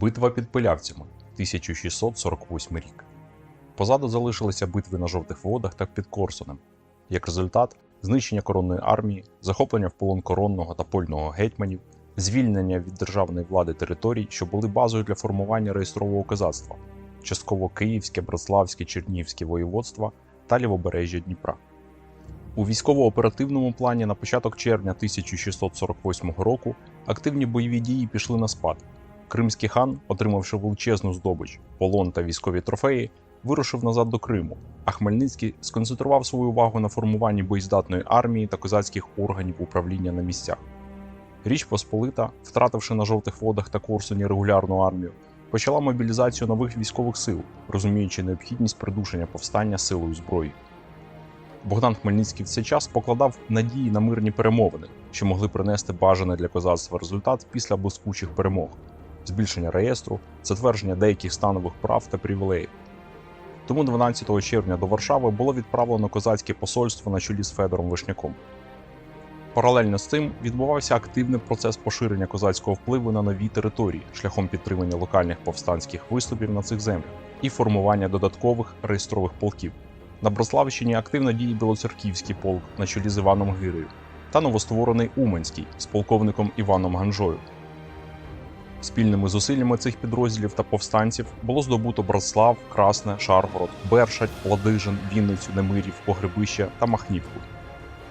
Битва під Пилявцями 1648 рік. Позаду залишилися битви на жовтих водах та під Корсунем. Як результат, знищення коронної армії, захоплення в полон коронного та польного гетьманів, звільнення від державної влади територій, що були базою для формування реєстрового козацтва, частково Київське, Братславське, Чернігівське воєводства та лівобережжя Дніпра. У військово-оперативному плані на початок червня 1648 року активні бойові дії пішли на спад. Кримський хан, отримавши величезну здобич, полон та військові трофеї, вирушив назад до Криму, а Хмельницький сконцентрував свою увагу на формуванні боєздатної армії та козацьких органів управління на місцях. Річ Посполита, втративши на жовтих водах та Корсуні регулярну армію, почала мобілізацію нових військових сил, розуміючи необхідність придушення повстання силою зброї. Богдан Хмельницький в цей час покладав надії на мирні перемовини, що могли принести бажаний для козацтва результат після блискучих перемог, збільшення реєстру, затвердження деяких станових прав та привілеїв. Тому 12 червня до Варшави було відправлено козацьке посольство на чолі з Федором Вишняком. Паралельно з цим відбувався активний процес поширення козацького впливу на нові території шляхом підтримання локальних повстанських виступів на цих землях і формування додаткових реєстрових полків. На Брославщині активно діє Білоцерківський полк на чолі з Іваном Гирею та новостворений Уманський з полковником Іваном Ганжою. Спільними зусиллями цих підрозділів та повстанців було здобуто Братслав, Красне, Шаргород, Бершать, Ладижин, Вінницю, Немирів, Погребище та Махнівку.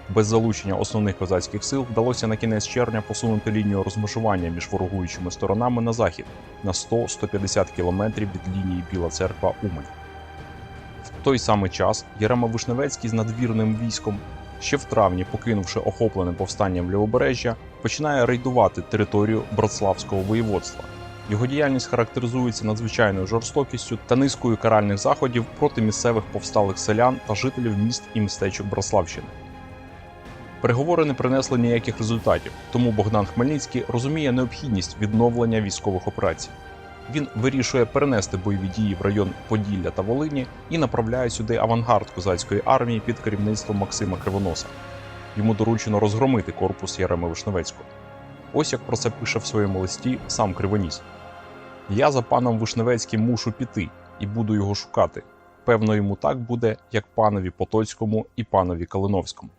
Без залучення основних козацьких сил вдалося на кінець червня посунути лінію розмежування між ворогуючими сторонами на захід на 100-150 кілометрів від лінії Біла Церква Умань. В той самий час Єрема Вишневецький з надвірним військом, ще в травні, покинувши охопленим повстанням лівобережжя, починає рейдувати територію Братславського воєводства. Його діяльність характеризується надзвичайною жорстокістю та низкою каральних заходів проти місцевих повсталих селян та жителів міст і містечок Браславщини. Переговори не принесли ніяких результатів, тому Богдан Хмельницький розуміє необхідність відновлення військових операцій. Він вирішує перенести бойові дії в район Поділля та Волині і направляє сюди авангард козацької армії під керівництвом Максима Кривоноса. Йому доручено розгромити корпус Яреми Вишневецького. Ось як про це пише в своєму листі сам Кривоніс: Я за паном Вишневецьким мушу піти і буду його шукати. Певно, йому так буде, як панові Потоцькому і панові Калиновському.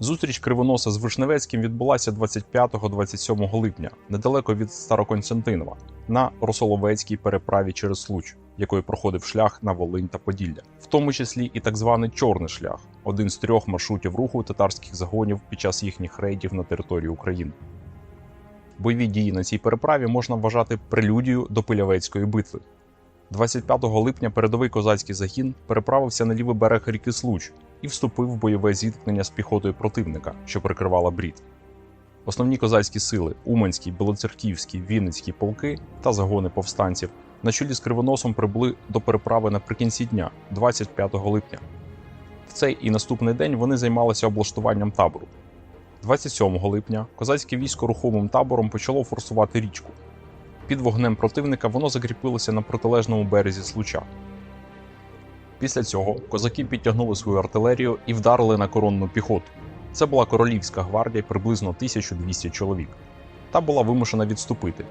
Зустріч Кривоноса з Вишневецьким відбулася 25-27 липня недалеко від Староконстантинова на Росоловецькій переправі через Случ, якою проходив шлях на Волинь та Поділля, в тому числі і так званий Чорний шлях один з трьох маршрутів руху татарських загонів під час їхніх рейдів на території України. Бойові дії на цій переправі можна вважати прелюдією до Пилявецької битви. 25 липня передовий козацький загін переправився на лівий берег ріки Случ і вступив в бойове зіткнення з піхотою противника, що прикривала брід. Основні козацькі сили Уманський, Білоцерківський, Вінницький полки та загони повстанців на чолі з кривоносом прибули до переправи наприкінці дня, 25 липня. В цей і наступний день вони займалися облаштуванням табору. 27 липня козацьке військо рухомим табором почало форсувати річку. Під вогнем противника воно закріпилося на протилежному березі случа. Після цього козаки підтягнули свою артилерію і вдарили на коронну піхоту. Це була королівська гвардія приблизно 1200 чоловік. Та була вимушена відступити.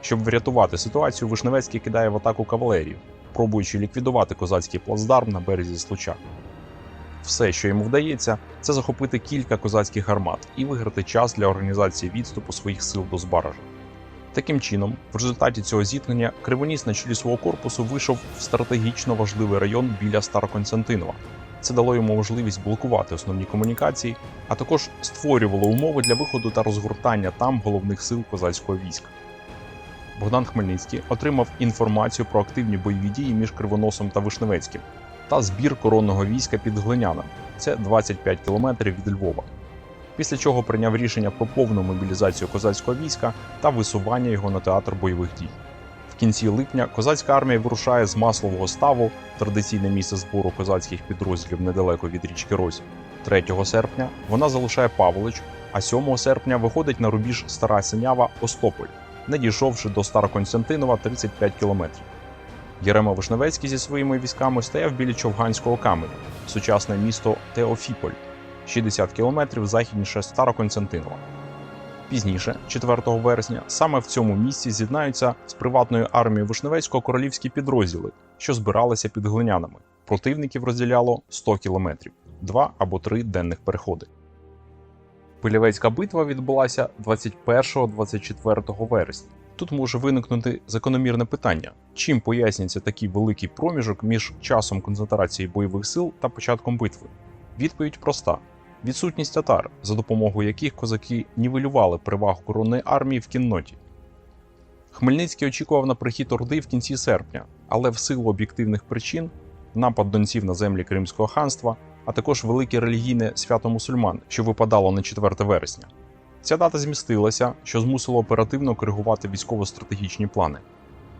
Щоб врятувати ситуацію, Вишневецький кидає в атаку кавалерію, пробуючи ліквідувати козацький плацдарм на березі случа. Все, що йому вдається, це захопити кілька козацьких гармат і виграти час для організації відступу своїх сил до Збаража. Таким чином, в результаті цього зіткнення Кривоніс на чолі свого корпусу вийшов в стратегічно важливий район біля Староконстантинова. Це дало йому можливість блокувати основні комунікації, а також створювало умови для виходу та розгортання там головних сил козацького війська. Богдан Хмельницький отримав інформацію про активні бойові дії між Кривоносом та Вишневецьким та збір коронного війська під Глиняном. Це 25 кілометрів від Львова після чого прийняв рішення про повну мобілізацію козацького війська та висування його на театр бойових дій. В кінці липня козацька армія вирушає з маслового ставу, традиційне місце збору козацьких підрозділів недалеко від річки Розі. 3 серпня вона залишає Павлич, а 7 серпня виходить на рубіж Стара Синява Остополь, не дійшовши до Староконстантинова 35 кілометрів. Єрема Вишневецький зі своїми військами стояв біля Човганського каменю, сучасне місто Теофіполь. 60 кілометрів західніше Староконстантинова. Пізніше, 4 вересня, саме в цьому місці з'єднаються з приватною армією Вишневецького королівські підрозділи, що збиралися під глинянами. Противників розділяло 100 кілометрів, два або три денних переходи. Пилявецька битва відбулася 21-24 вересня. Тут може виникнути закономірне питання: чим пояснюється такий великий проміжок між часом концентрації бойових сил та початком битви? Відповідь проста: відсутність татар, за допомогою яких козаки нівелювали перевагу коронної армії в кінноті. Хмельницький очікував на прихід Орди в кінці серпня, але в силу об'єктивних причин напад донців на землі Кримського ханства, а також велике релігійне свято мусульман, що випадало на 4 вересня. Ця дата змістилася, що змусило оперативно коригувати військово-стратегічні плани.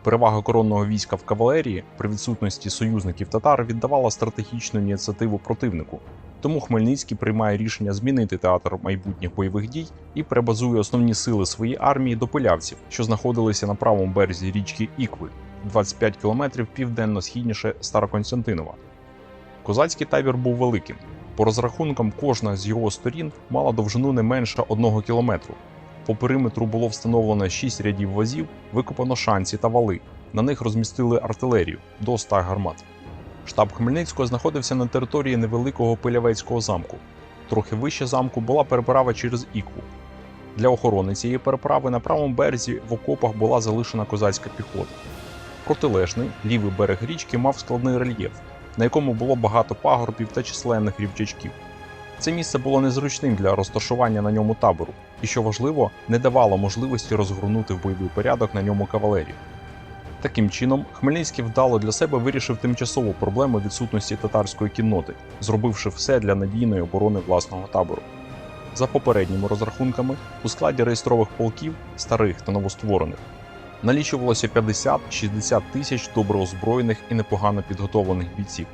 Перевага коронного війська в кавалерії при відсутності союзників татар віддавала стратегічну ініціативу противнику. Тому Хмельницький приймає рішення змінити театр майбутніх бойових дій і перебазує основні сили своєї армії до пилявців, що знаходилися на правому березі річки Ікви, 25 кілометрів південно-східніше Староконстантинова. Козацький табір був великим. По розрахункам, кожна з його сторін мала довжину не менше одного кілометру. По периметру було встановлено 6 рядів возів, викопано шанці та вали. На них розмістили артилерію до 100 гармат. Штаб Хмельницького знаходився на території невеликого Пилявецького замку. Трохи вище замку була переправа через Ікву. Для охорони цієї переправи на правому березі в окопах була залишена козацька піхота. Протилежний лівий берег річки мав складний рельєф, на якому було багато пагорбів та численних рівчачків. Це місце було незручним для розташування на ньому табору, і, що важливо, не давало можливості розгорнути в бойовий порядок на ньому кавалерію. Таким чином, Хмельницький вдало для себе вирішив тимчасову проблему відсутності татарської кінноти, зробивши все для надійної оборони власного табору. За попередніми розрахунками, у складі реєстрових полків, старих та новостворених, налічувалося 50-60 тисяч добре озброєних і непогано підготовлених бійців.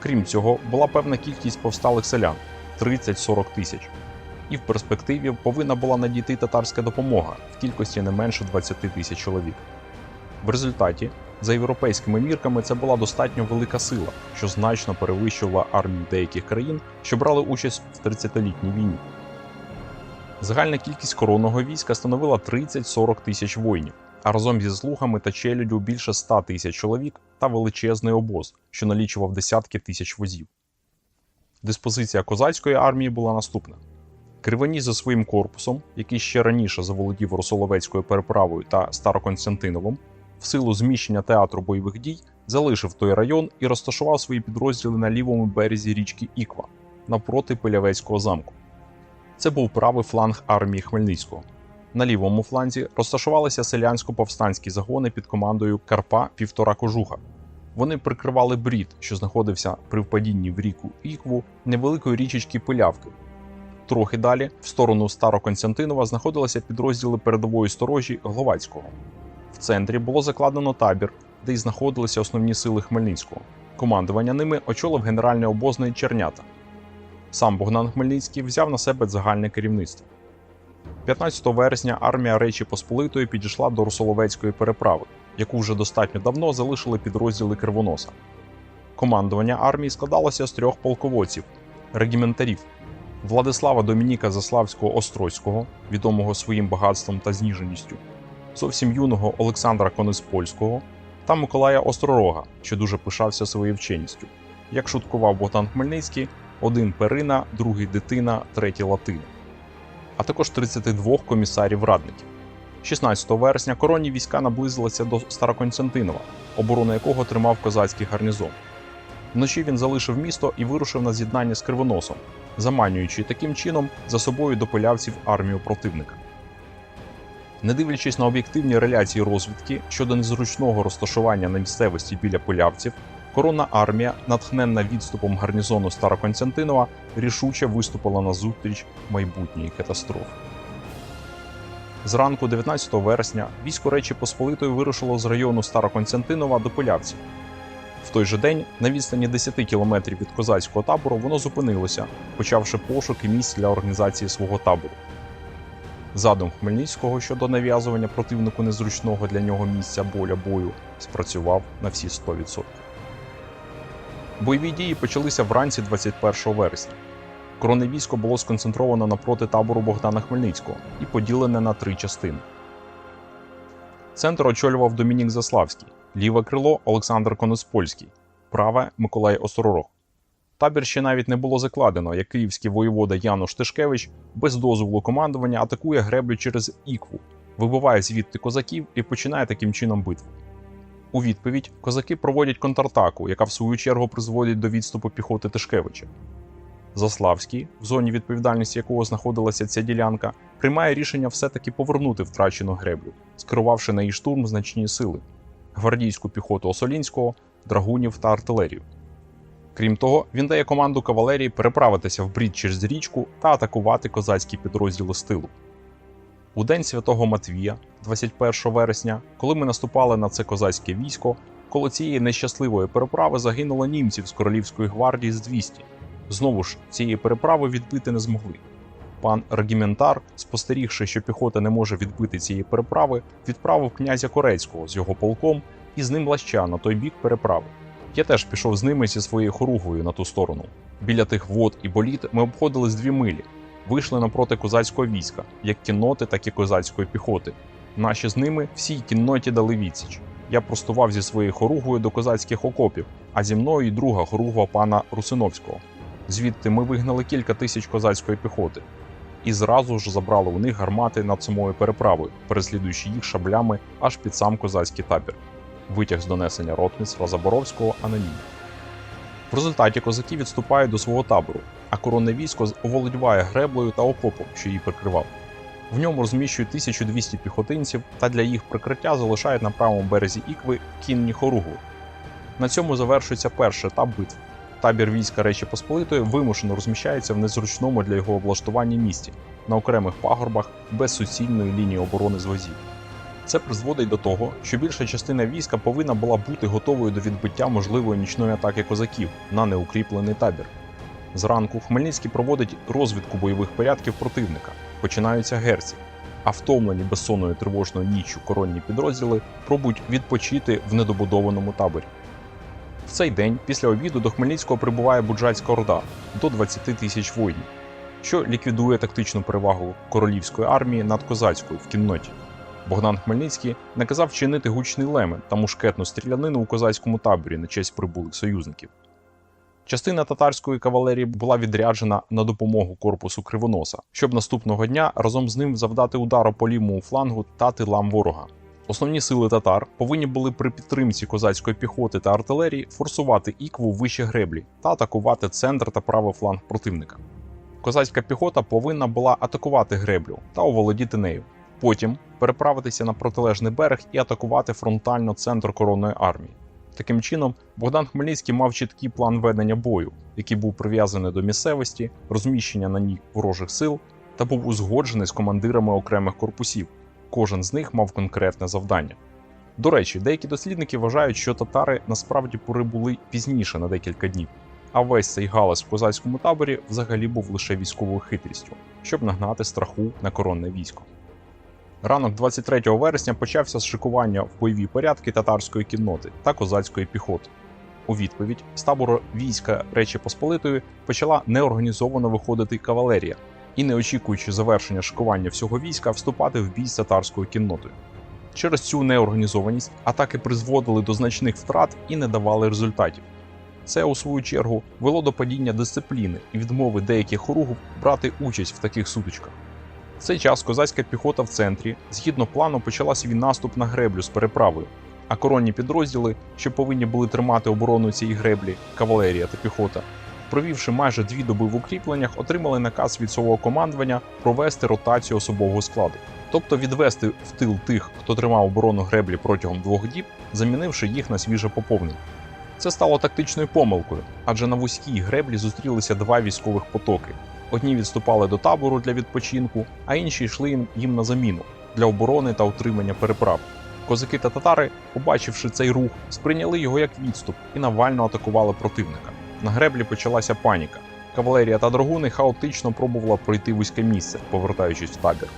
Крім цього, була певна кількість повсталих селян 30-40 тисяч. І в перспективі повинна була надійти татарська допомога в кількості не менше 20 тисяч чоловік. В результаті, за європейськими мірками, це була достатньо велика сила, що значно перевищувала армії деяких країн, що брали участь в 30-літній війні. Загальна кількість коронного війська становила 30-40 тисяч воїнів, а разом зі слугами та челюдю більше 100 тисяч чоловік та величезний обоз, що налічував десятки тисяч возів. Диспозиція козацької армії була наступна: Кривоніс за своїм корпусом, який ще раніше заволодів Росоловецькою переправою та Староконстантиновим, в силу зміщення театру бойових дій залишив той район і розташував свої підрозділи на лівому березі річки Іква навпроти Пилявецького замку. Це був правий фланг армії Хмельницького. На лівому фланзі розташувалися селянсько-повстанські загони під командою Карпа Півтора Кожуха. Вони прикривали брід, що знаходився при впадінні в ріку Ікву невеликої річечки Пилявки. Трохи далі, в сторону Староконстантинова, знаходилися підрозділи передової сторожі Гловацького. В центрі було закладено табір, де й знаходилися основні сили Хмельницького. Командування ними очолив генеральний обозний Чернята. Сам Богдан Хмельницький взяв на себе загальне керівництво. 15 вересня армія Речі Посполитої підійшла до Русоловецької переправи, яку вже достатньо давно залишили підрозділи Кривоноса. Командування армії складалося з трьох полководців регіментарів Владислава Домініка Заславського Острозького, відомого своїм багатством та зніженістю, зовсім юного Олександра Кониспольського та Миколая Остророга, що дуже пишався своєю вченістю. Як шуткував Богдан Хмельницький, один перина, другий дитина, третій латина, а також 32 комісарів радників. 16 вересня коронні війська наблизилися до Староконстантинова, оборону якого тримав козацький гарнізон. Вночі він залишив місто і вирушив на з'єднання з Кривоносом, заманюючи таким чином за собою до полявців армію противника. Не дивлячись на об'єктивні реляції розвідки щодо незручного розташування на місцевості біля полявців, коронна армія, натхненна відступом гарнізону Староконстантинова, рішуче виступила на зустріч майбутньої катастрофи. Зранку 19 вересня військо Речі Посполитої вирушило з району Староконстантинова до полявців. В той же день, на відстані 10 кілометрів від козацького табору, воно зупинилося, почавши пошуки місць для організації свого табору. Задум Хмельницького щодо нав'язування противнику незручного для нього місця боля бою спрацював на всі 100%. Бойові дії почалися вранці 21 вересня. Коронне військо було сконцентровано напроти табору Богдана Хмельницького і поділене на три частини. Центр очолював Домінік Заславський, ліве крило Олександр Коноспольський, праве Миколай Остророг. Табір ще навіть не було закладено, як київський воєвода Януш Тишкевич без дозволу командування атакує греблю через Ікву, вибиває звідти козаків і починає таким чином битву. У відповідь козаки проводять контратаку, яка в свою чергу призводить до відступу піхоти Тишкевича. Заславський, в зоні відповідальності якого знаходилася ця ділянка, приймає рішення все-таки повернути втрачену греблю, скерувавши на її штурм значні сили гвардійську піхоту Осолінського, драгунів та артилерію. Крім того, він дає команду кавалерії переправитися в брід через річку та атакувати козацькі підрозділи з тилу. У день святого Матвія, 21 вересня, коли ми наступали на це козацьке військо, коло цієї нещасливої переправи загинуло німців з королівської гвардії з 200. Знову ж цієї переправи відбити не змогли. Пан регіментар, спостерігши, що піхота не може відбити цієї переправи, відправив князя Корецького з його полком і з ним лаща на той бік переправи. Я теж пішов з ними зі своєю хоругвою на ту сторону. Біля тих вод і боліт ми обходили з дві милі, вийшли напроти козацького війська, як кінноти, так і козацької піхоти. Наші з ними всій кінноті дали відсіч. Я простував зі своєю хоругвою до козацьких окопів, а зі мною й друга хоругва пана Русиновського. Звідти ми вигнали кілька тисяч козацької піхоти і зразу ж забрали у них гармати над самою переправою, переслідуючи їх шаблями аж під сам козацький табір. Витяг з донесення ротмістра Заборовського анонімно. В результаті козаки відступають до свого табору, а коронне військо оволодіває греблею та окопом, що її прикривав. В ньому розміщують 1200 піхотинців та для їх прикриття залишають на правому березі Ікви кінні хоругви. На цьому завершується перший етап битви. Табір війська Речі Посполитої вимушено розміщається в незручному для його облаштування місті на окремих пагорбах без суцільної лінії оборони з возів. Це призводить до того, що більша частина війська повинна була бути готовою до відбиття можливої нічної атаки козаків на неукріплений табір. Зранку Хмельницький проводить розвідку бойових порядків противника, починаються герці, а втомлені безсонною тривожною ніччю коронні підрозділи пробують відпочити в недобудованому таборі. В цей день після обіду до Хмельницького прибуває Буджацька Орда до 20 тисяч воїнів, що ліквідує тактичну перевагу королівської армії над козацькою в кінноті. Богдан Хмельницький наказав вчинити гучний лемет та мушкетну стрілянину у козацькому таборі на честь прибулих союзників. Частина татарської кавалерії була відряджена на допомогу корпусу Кривоноса, щоб наступного дня разом з ним завдати удару по лівому флангу та тилам ворога. Основні сили татар повинні були при підтримці козацької піхоти та артилерії форсувати ікву вище греблі та атакувати центр та правий фланг противника. Козацька піхота повинна була атакувати греблю та оволодіти нею. Потім переправитися на протилежний берег і атакувати фронтально центр коронної армії. Таким чином, Богдан Хмельницький мав чіткий план ведення бою, який був прив'язаний до місцевості, розміщення на ній ворожих сил та був узгоджений з командирами окремих корпусів. Кожен з них мав конкретне завдання. До речі, деякі дослідники вважають, що татари насправді прибули пізніше на декілька днів, а весь цей галас в козацькому таборі взагалі був лише військовою хитрістю, щоб нагнати страху на коронне військо. Ранок 23 вересня почався з шикування в бойові порядки татарської кінноти та козацької піхоти. У відповідь з табору війська Речі Посполитої почала неорганізовано виходити кавалерія і, не очікуючи завершення шикування всього війська, вступати в бій з татарською кіннотою. Через цю неорганізованість атаки призводили до значних втрат і не давали результатів. Це, у свою чергу, вело до падіння дисципліни і відмови деяких хоругів брати участь в таких сутичках. Цей час козацька піхота в центрі, згідно плану, почала свій наступ на греблю з переправою, а коронні підрозділи, що повинні були тримати оборону цієї греблі, кавалерія та піхота, провівши майже дві доби в укріпленнях, отримали наказ від свого командування провести ротацію особового складу, тобто відвести в тил тих, хто тримав оборону греблі протягом двох діб, замінивши їх на свіже поповнення. Це стало тактичною помилкою, адже на вузькій греблі зустрілися два військових потоки. Одні відступали до табору для відпочинку, а інші йшли їм- на заміну для оборони та утримання переправ. Козаки та татари, побачивши цей рух, сприйняли його як відступ і навально атакували противника. На греблі почалася паніка. Кавалерія та драгуни хаотично пробувала пройти вузьке місце, повертаючись в табір.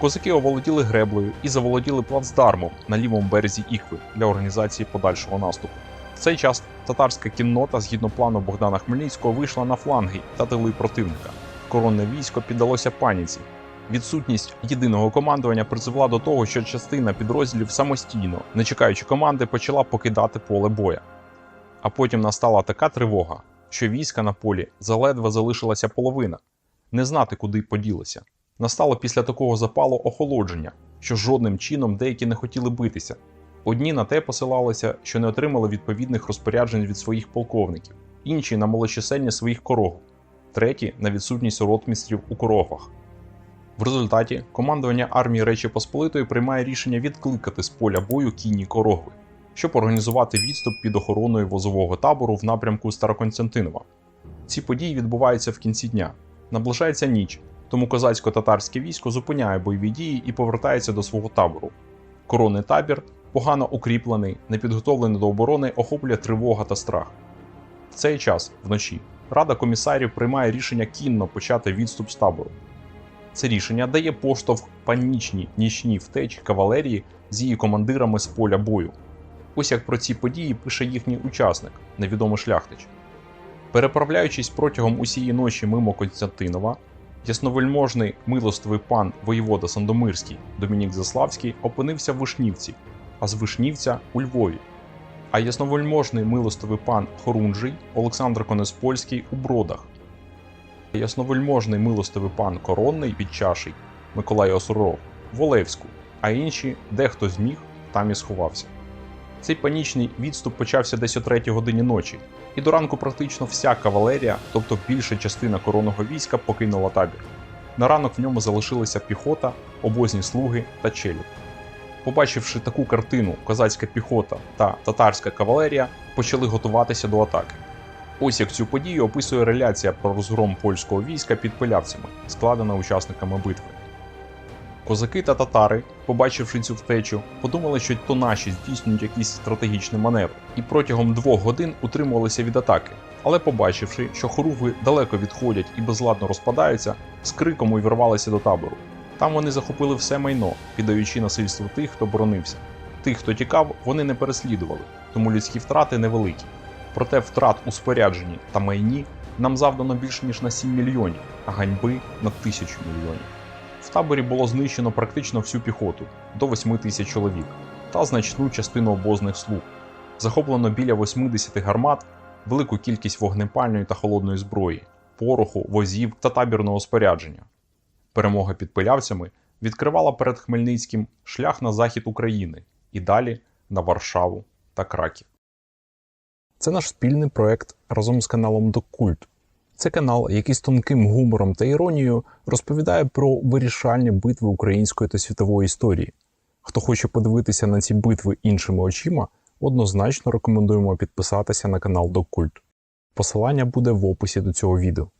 Козаки оволоділи греблею і заволоділи плацдармом на лівому березі Ікви для організації подальшого наступу. В цей час татарська кіннота, згідно плану Богдана Хмельницького, вийшла на фланги та тили противника. Коронне військо піддалося паніці. Відсутність єдиного командування призвела до того, що частина підрозділів самостійно, не чекаючи команди, почала покидати поле боя. А потім настала така тривога, що війська на полі заледве залишилася половина, не знати, куди поділися. Настало після такого запалу охолодження, що жодним чином деякі не хотіли битися. Одні на те посилалися, що не отримали відповідних розпоряджень від своїх полковників, інші на малочисельність своїх корог, треті на відсутність ротмістрів у корогвах. В результаті командування армії Речі Посполитої приймає рішення відкликати з поля бою кінні корогви, щоб організувати відступ під охороною возового табору в напрямку Староконстантинова. Ці події відбуваються в кінці дня. Наближається ніч, тому козацько-татарське військо зупиняє бойові дії і повертається до свого табору. Коронний табір, погано укріплений, непідготовлений до оборони, охоплює тривога та страх. В цей час, вночі, Рада комісарів приймає рішення кінно почати відступ з табору. Це рішення дає поштовх панічній нічній втечі кавалерії з її командирами з поля бою. Ось як про ці події пише їхній учасник, невідомий шляхтич. Переправляючись протягом усієї ночі мимо Константинова, ясновельможний милостивий пан воєвода Сандомирський Домінік Заславський опинився в Вишнівці, а з Вишнівця у Львові. А ясновельможний милостивий пан Хорунжий Олександр Конеспольський у Бродах. Ясновельможний милостивий пан Коронний Підчаший Миколай Осуров в Олевську, а інші, де хто зміг, там і сховався. Цей панічний відступ почався десь о 3 годині ночі, і до ранку практично вся кавалерія, тобто більша частина коронного війська, покинула табір. На ранок в ньому залишилися піхота, обозні слуги та челядь. Побачивши таку картину, козацька піхота та татарська кавалерія почали готуватися до атаки. Ось як цю подію описує реляція про розгром польського війська під пилявцями, складена учасниками битви. Козаки та татари, побачивши цю втечу, подумали, що то наші здійснюють якийсь стратегічний маневр, і протягом двох годин утримувалися від атаки. Але побачивши, що хоругви далеко відходять і безладно розпадаються, з криком увірвалися до табору. Там вони захопили все майно, піддаючи насильству тих, хто боронився. Тих, хто тікав, вони не переслідували, тому людські втрати невеликі. Проте втрат у спорядженні та майні нам завдано більше ніж на 7 мільйонів, а ганьби на тисячу мільйонів. В таборі було знищено практично всю піхоту до 8 тисяч чоловік та значну частину обозних слуг. Захоплено біля 80 гармат, велику кількість вогнепальної та холодної зброї, пороху, возів та табірного спорядження. Перемога під пилявцями відкривала перед Хмельницьким шлях на захід України і далі на Варшаву та Краків. Це наш спільний проект разом з каналом Доккульт. Це канал, який з тонким гумором та іронією розповідає про вирішальні битви української та світової історії. Хто хоче подивитися на ці битви іншими очима, однозначно рекомендуємо підписатися на канал Доккульт. Посилання буде в описі до цього відео.